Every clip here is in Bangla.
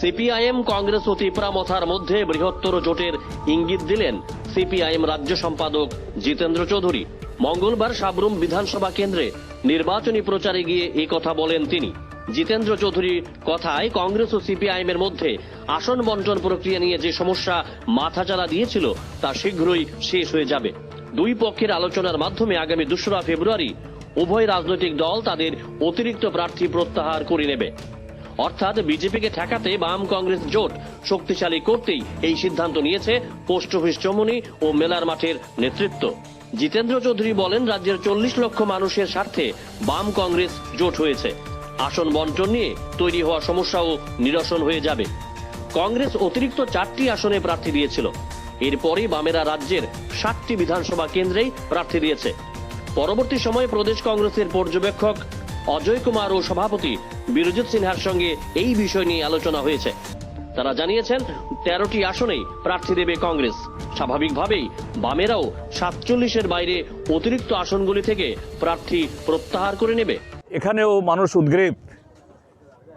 সিপিআইএম কংগ্রেস ও তিপ্রামথার মধ্যে বৃহত্তর জোটের ইঙ্গিত দিলেন সিপিআইএম রাজ্য সম্পাদক জিতেন্দ্র চৌধুরী। মঙ্গলবার সাবরুম বিধানসভা কেন্দ্রে নির্বাচনী প্রচারে গিয়ে এই কথা বলেন তিনি। জিতেন্দ্র চৌধুরীর কথায় কংগ্রেস ও সিপিআইএম এর মধ্যে আসন বন্টন প্রক্রিয়া নিয়ে যে সমস্যা মাথাচাড়া দিয়েছিল, তা শীঘ্রই শেষ হয়ে যাবে। দুই পক্ষের আলোচনার মাধ্যমে আগামী দোসরা ফেব্রুয়ারি উভয় রাজনৈতিক দল তাদের অতিরিক্ত প্রার্থী প্রত্যাহার করে নেবে। অর্থাৎ বিজেপিকে ঠেকাতে বাম কংগ্রেস জোট শক্তিশালী করতেই এই সিদ্ধান্ত নিয়েছে পোস্ট অফিস চমনি ও মেলার মাঠের নেতৃত্ব। জিতেন্দ্র চৌধুরী বলেন, রাজ্যের চল্লিশ লক্ষ মানুষের স্বার্থে বাম কংগ্রেস জোট হয়েছে। আসন বন্টন নিয়ে তৈরি হওয়া সমস্যাও নিরসন হয়ে যাবে। কংগ্রেস অতিরিক্ত চারটি আসনে প্রার্থী দিয়েছিল। এরপরই বামেরা রাজ্যের ষাটটি বিধানসভা কেন্দ্রেই প্রার্থী দিয়েছে। পরবর্তী সময়ে প্রদেশ কংগ্রেসের পর্যবেক্ষক অজয় কুমার ও সভাপতি বিরজিৎ সিনহার সঙ্গে এই বিষয় নিয়ে আলোচনা হয়েছে। তারা জানিয়েছেন, তেরোটি আসনেই প্রার্থী দেবে কংগ্রেস। স্বাভাবিকভাবেই বামেরাও সাতচল্লিশের বাইরে অতিরিক্ত আসনগুলি থেকে প্রার্থী প্রত্যাহার করে নেবে। এখানেও মানুষ উদ্গ্রীব।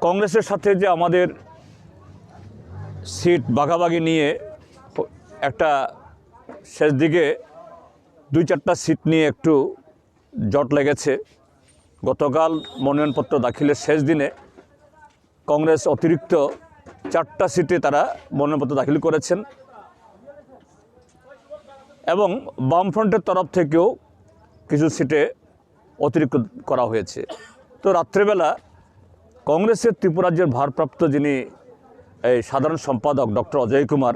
কংগ্রেসের সাথে যে আমাদের সিট বাঘাবাগি নিয়ে একটা শেষ দিকে দুই চারটা সিট নিয়ে একটু জট লেগেছে। গতকাল মনোনয়নপত্র দাখিলের শেষ দিনে কংগ্রেস অতিরিক্ত চারটা সিটে তারা মনোনয়নপত্র দাখিল করেছেন এবং বামফ্রন্টের তরফ থেকেও কিছু সিটে অতিরিক্ত করা হয়েছে। তো রাত্রেবেলা কংগ্রেসের ত্রিপুরাজ্যের ভারপ্রাপ্ত যিনি এই সাধারণ সম্পাদক ডক্টর অজয় কুমার,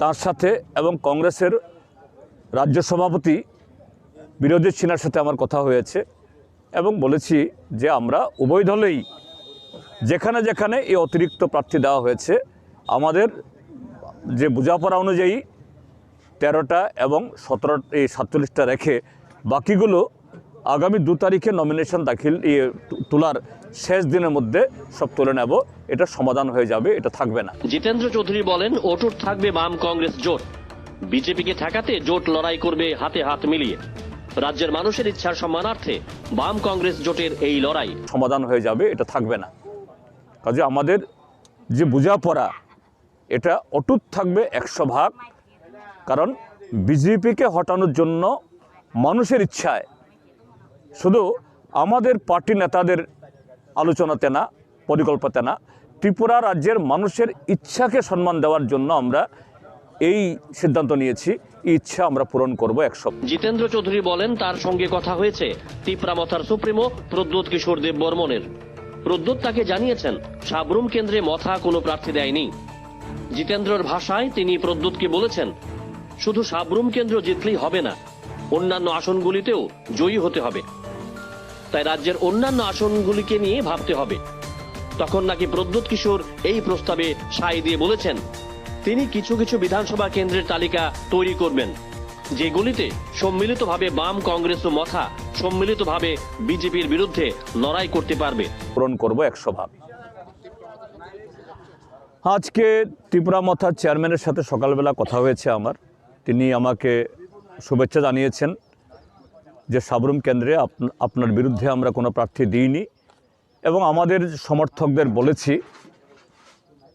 তার সাথে এবং কংগ্রেসের রাজ্য সভাপতি বিরোধী সিনহার সাথে আমার কথা হয়েছে এবং বলেছি যে আমরা উভয় দলেই যেখানে যেখানে এই অতিরিক্ত প্রার্থী দেওয়া হয়েছে, আমাদের যে বোঝাপড়া অনুযায়ী তেরোটা এবং সতেরো, এই সাতচল্লিশটা রেখে বাকিগুলো আগামী দু তারিখে নমিনেশন দাখিল ইয়ে তোলার শেষ দিনের মধ্যে সব তুলে নেব। এটা সমাধান হয়ে যাবে, এটা থাকবে না। জিতেন্দ্র চৌধুরী বলেন, অটুট থাকবে বাম কংগ্রেস জোট। বিজেপিকে ঠেকাতে জোট লড়াই করবে হাতে হাত মিলিয়ে। রাজ্যের মানুষের ইচ্ছার সম্মানার্থে বাম কংগ্রেস জোটের এই লড়াই। সমাধান হয়ে যাবে, এটা থাকবে না। কাজে আমাদের যে বোঝাপড়া, এটা অটুট থাকবে একশো ভাগ। কারণ বিজেপিকে হটানোর জন্য মানুষের ইচ্ছায়। শুধু আমাদের পার্টি নেতাদের আলোচনাতে না, পরিকল্পনাতে না, ত্রিপুরা রাজ্যের মানুষের ইচ্ছাকে সম্মান দেওয়ার জন্য আমরা এই সিদ্ধান্ত নিয়েছি, ইচ্ছা আমরা পূরণ করব একশো জিতেন্দ্র চৌধুরী বলেন, তার সঙ্গে কথা হয়েছে তিপ্রামথার সুপ্রিমো প্রদ্যোৎ কিশোর দেব বর্মনের। প্রদ্যোৎ তাকে জানিয়েছেন, সাবরুম কেন্দ্রে মথা কোনো প্রার্থী দেয়নি। জিতেন্দ্রর ভাষায় তিনি প্রদ্যোৎকে বলেছেন, শুধু সাবরুম কেন্দ্র জিতলেই হবে না, অন্যান্য আসনগুলিতেও জয়ী হতে হবে। তাই রাজ্যের অন্যান্য আসনগুলিকে নিয়ে ভাবতে হবে। তখন নাকি প্রদ্যোৎ কিশোর এই প্রস্তাবে সায় দিয়ে বলেছেন তিনি কিছু কিছু বিধানসভা কেন্দ্রের তালিকা তৈরি করবেন, যেগুলিতে সম্মিলিতভাবে বাম কংগ্রেস ও মথা সম্মিলিতভাবে বিজেপির বিরুদ্ধে লড়াই করতে পারবে। পূরণ করব একশো ভাগ। আজকে ত্রিপুরা মথার চেয়ারম্যানের সাথে সকালবেলা কথা হয়েছে আমার। তিনি আমাকে শুভেচ্ছা জানিয়েছেন যে সাবরুম কেন্দ্রে আপ- আপনার বিরুদ্ধে আমরা কোনো প্রার্থী দিইনি এবং আমাদের সমর্থকদের বলেছি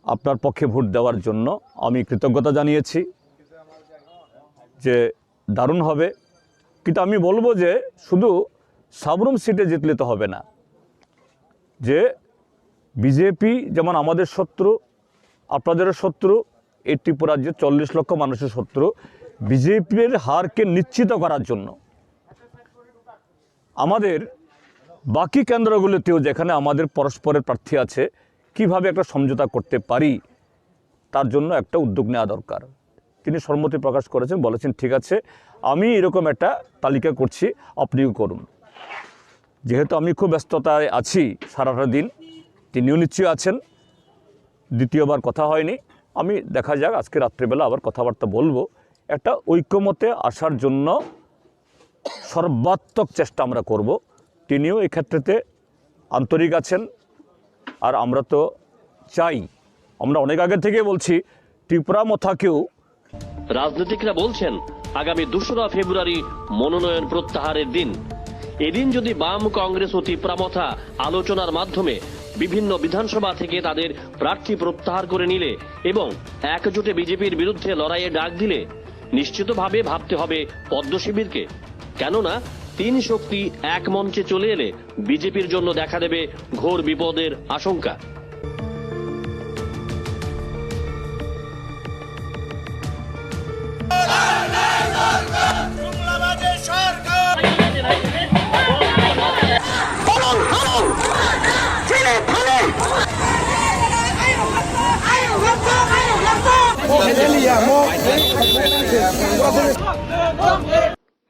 আপনার পক্ষে ভোট দেওয়ার জন্য আমি কৃতজ্ঞতা জানিয়েছি যে দারুণ হবে। কিন্তু আমি বলব যে শুধু সাবরুম সিটে জিতলে তো হবে না। যে বিজেপি যেমন আমাদের শত্রু, আপনাদেরও শত্রু এই ত্রিপুরা রাজ্যের চল্লিশ লক্ষ মানুষের শত্রু, বিজেপির হারকে নিশ্চিত করার জন্য। আমাদের বাকি কেন্দ্রগুলিতেও যেখানে আমাদের পরস্পরের প্রার্থী আছে কীভাবে একটা সমঝোতা করতে পারি, তার জন্য একটা উদ্যোগ নেওয়া দরকার। তিনি সম্মতি প্রকাশ করেছেন, বলেছেন, ঠিক আছে, আমি এরকম একটা তালিকা করছি, আপনিও করুন। যেহেতু আমি খুব ব্যস্ততায় আছি সারাটা দিন তিনিও নিশ্চয়ই আছেন। দ্বিতীয়বার কথা হয়নি। আমি, দেখা যাক, আজকে রাত্রিবেলা আবার কথাবার্তা বলব। একটা ঐক্যমতে আসার জন্য সর্বাত্মক চেষ্টা আমরা করব। তিনিও এক্ষেত্রেতে আন্তরিক আছেন। আর আমরা তো চাই। আমরা অনেক আগে থেকে বলছি, ত্রিপুরা মথাকেও রাজনীতিকরা বলছেন, আগামী দোসরা ফেব্রুয়ারি মনোনয়ন প্রত্যাহারের দিন। এদিন যদি বাম কংগ্রেস ও তিপ্রামথা আলোচনার মাধ্যমে বিভিন্ন বিধানসভা থেকে তাদের প্রার্থী প্রত্যাহার করে নিলে এবং একজোটে বিজেপির বিরুদ্ধে লড়াইয়ে ডাক দিলে, নিশ্চিতভাবে ভাবতে হবে পদ্মশিবিরকে। কেননা তিন শক্তি এক মঞ্চে চলে এলে বিজেপির জন্য দেখা দেবে ঘোর বিপদের আশঙ্কা